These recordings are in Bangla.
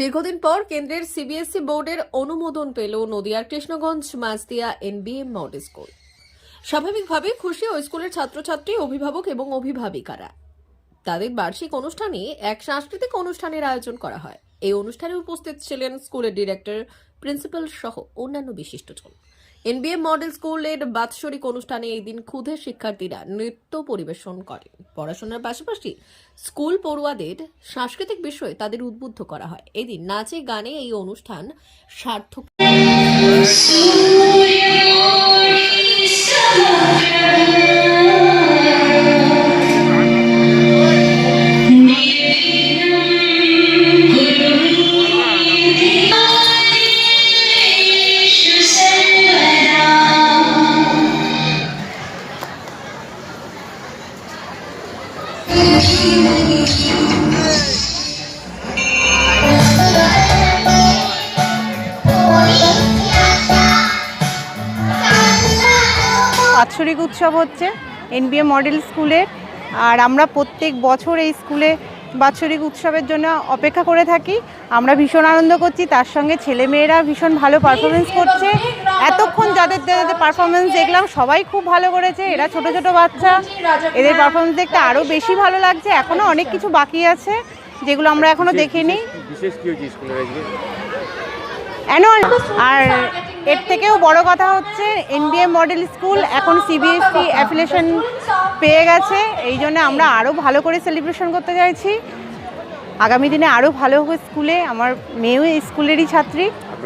দীর্ঘদিন পর কেন্দ্রের সিবিএসই বোর্ডের অনুমোদন পেল নদিয়ার Krishnaganj Masdia NBM model school. স্বাভাবিকভাবে খুশি ওই স্কুলের ছাত্রছাত্রী, অভিভাবক এবং অভিভাবিকারা। তাদের বার্ষিক অনুষ্ঠানে এক সাংস্কৃতিক অনুষ্ঠানের আয়োজন করা হয়। এই অনুষ্ঠানে উপস্থিত ছিলেন স্কুলের ডিরেক্টর, প্রিন্সিপাল সহ অন্যান্য বিশিষ্টজন। এনবিএম মডেল স্কুলের বাৎসরিক অনুষ্ঠানে এই দিন ক্ষুদে শিক্ষার্থীরা নৃত্য পরিবেশন করে। পড়াশোনার পাশাপাশি স্কুল পড়ুয়াদের সাংস্কৃতিক বিষয়ে তাদের উদ্বুদ্ধ করা হয়। এদিন নাচে, গানে এই অনুষ্ঠান সার্থক বাৎসরিক উৎসব হচ্ছে এনবিএ মডেল স্কুলের আর আমরা প্রত্যেক বছর এই স্কুলে বাৎসরিক উৎসবের জন্য অপেক্ষা করে থাকি। আমরা ভীষণ আনন্দ করছি তার সঙ্গে ছেলেমেয়েরা ভীষণ ভালো পারফরমেন্স করছে। এতক্ষণ যাদের যাদের পারফরমেন্স দেখলাম সবাই খুব ভালো করেছে। এরা ছোট ছোট বাচ্চা এদের পারফরমেন্স দেখতে আরও বেশি ভালো লাগছে। এখনও অনেক কিছু বাকি আছে যেগুলো আমরা এখনও দেখিনি। আর এর থেকেও বড় কথা হচ্ছে এনবিএ মডেল স্কুল এখন সিবিএসসি অ্যাফিলেশন পেয়ে গেছে। এই জন্য আমরা আরও ভালো করে সেলিব্রেশন করতে চাইছি। আগামী দিনে আরও ভালো হবে স্কুলে আমার মেয়েও স্কুলেরই ছাত্রী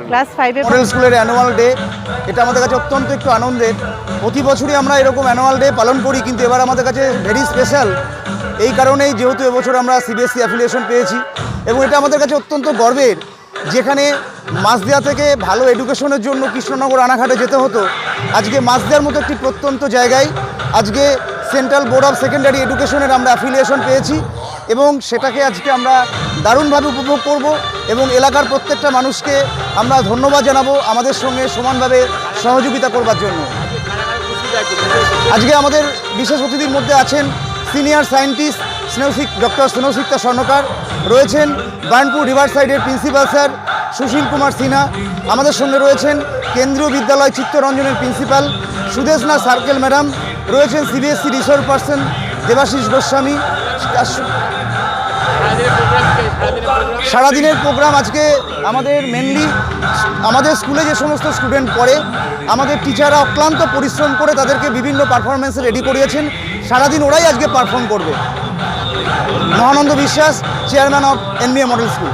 ক্লাস ফাইভে মডেল স্কুলের অ্যানুয়াল ডে এটা আমাদের কাছে অত্যন্ত একটু আনন্দের। প্রতি বছরই আমরা এরকম অ্যানুয়াল ডে পালন করি, কিন্তু এবার আমাদের কাছে ভেরি স্পেশাল এই কারণেই যেহেতু এবছর আমরা সিবিএসসি অ্যাফিলিয়েশন পেয়েছি, এবং এটা আমাদের কাছে অত্যন্ত গর্বের। যেখানে মাসদিয়া থেকে ভালো এডুকেশনের জন্য কৃষ্ণনগর, আনাঘাটে যেতে হতো। আজকে মাসদিয়ার মতো একটি প্রত্যন্ত জায়গায় আজকে সেন্ট্রাল বোর্ড অফ সেকেন্ডারি এডুকেশনের আমরা অ্যাফিলিয়েশন পেয়েছি এবং সেটাকে আজকে আমরা দারুণভাবে উপভোগ করব এবং এলাকার প্রত্যেকটা মানুষকে আমরা ধন্যবাদ জানাব আমাদের সঙ্গে সমানভাবে সহযোগিতা করবার জন্য। আজকে আমাদের বিশেষ অতিথির মধ্যে আছেন সিনিয়র সায়েন্টিস্ট স্নেহশিক ডক্টর স্নেহশিক্তা স্বর্ণকার। রয়েছেন বার্নপুর রিভার সাইডের প্রিন্সিপাল স্যার সুশীল কুমার সিনহা। আমাদের সঙ্গে রয়েছেন কেন্দ্রীয় বিদ্যালয় চিত্তরঞ্জনের প্রিন্সিপাল সুদেশনা সার্কেল ম্যাডাম, রয়েছেন CBSE resource person Debashis Goswami. সারাদিনের প্রোগ্রাম আজকে আমাদের মেনলি আমাদের স্কুলে যে সমস্ত স্টুডেন্ট পড়ে, আমাদের টিচাররা অক্লান্ত পরিশ্রম করে তাদেরকে বিভিন্ন পারফরমেন্সে রেডি করিয়েছেন। সারাদিন ওরাই আজকে পারফর্ম করবে। Mahananda Biswas chairman of NBA model school